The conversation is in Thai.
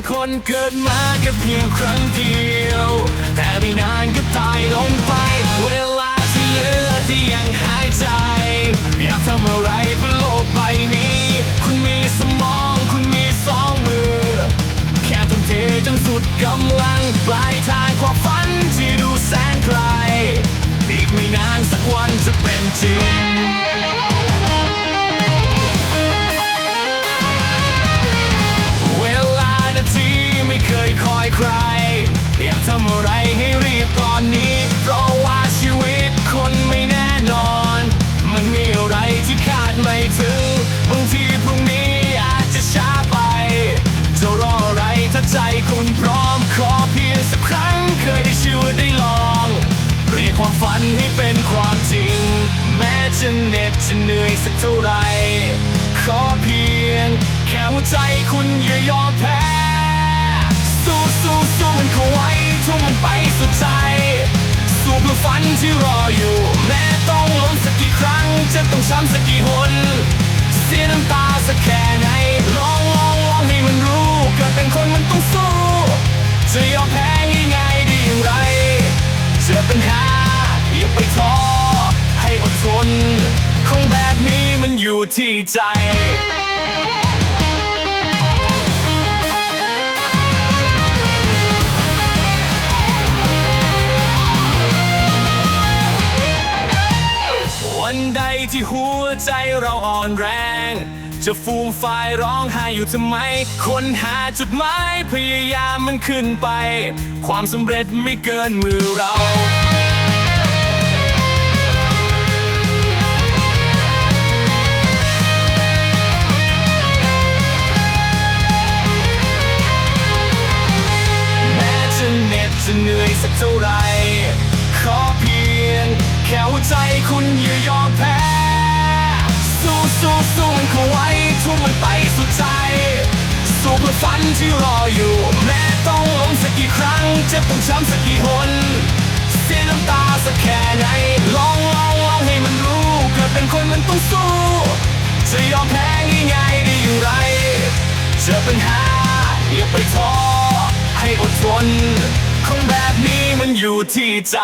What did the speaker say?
คนเกิดมาแค่เพียงครั้งเดียว แต่ไม่นานก็ตายลงไป เวลาที่เหลือที่ยังหายใจ อยากทำอะไรบนโลกใบนี้ คุณมีสมองคุณมีสองมือ แค่ทุ่มเทจนสุดกำลังปลายทางความฝันที่ดูแสนไกล อีกไม่นานสักวันจะเป็นจริง รีบตอนนี้ เพราะว่าชีวิตคนไม่แน่นอน มันมีอะไรที่คาดไม่ถึงบางทีพรุ่งนี้อาจจะช้าไป จะรออะไรถ้าใจคุณพร้อมขอเพียงสักครั้งเคยได้ชื่อได้ลอง เรียกความฝันให้เป็นความจริง แม้จะเหน็ดจะเหนื่อยสักเท่าไหรขอเพียง แค่หัวใจคุณอย่ายอมแพ้ สู้สู้สู้มันเขาไว้ทุ่มมัน ไปสุดใจ สู้เพื่อฝันที่รออยู่ แม้ต้องล้มสักกี่ครั้ง จะต้องช้ำสักกี่หน เสียน้ำตาสักแค่ไหน ลองลองลองให้มันรู้เกิดเป็นคนมันต้องสู้ จะยอมแพ้ง่ายๆได้อย่างไรเจอปัญหาอย่าไปท้อให้อดทนคงแบบนี้มันอยู่ที่ใจ วันใดที่หัวใจเราอ่อนแรง จะฟูมฝ่ายร้องไห้อยู่ทำไม คนหาจุดหมายพยายามมันขึ้นไป ความสำเร็จไม่เกินมือเราแม้จะเหน็ดจะเหนื่อยสักเท่าไร ขอเพียง แค่หัวใจคุณอย่ายอ ฝันที่รออยู่ แม้ต้องล้มสักกี่ครั้งเจ็บต้องช้ำสักกี่หนเสียน้ำตาสักแค่ไหนลองลองลองให้มันรู้เกิดเป็นคนมันต้องสู้ จะยอมแพ้ง่ายๆได้อย่างไรเจอปัญหาอย่าไปท้อให้อดทนคงแบบนี้มันอยู่ที่ใจ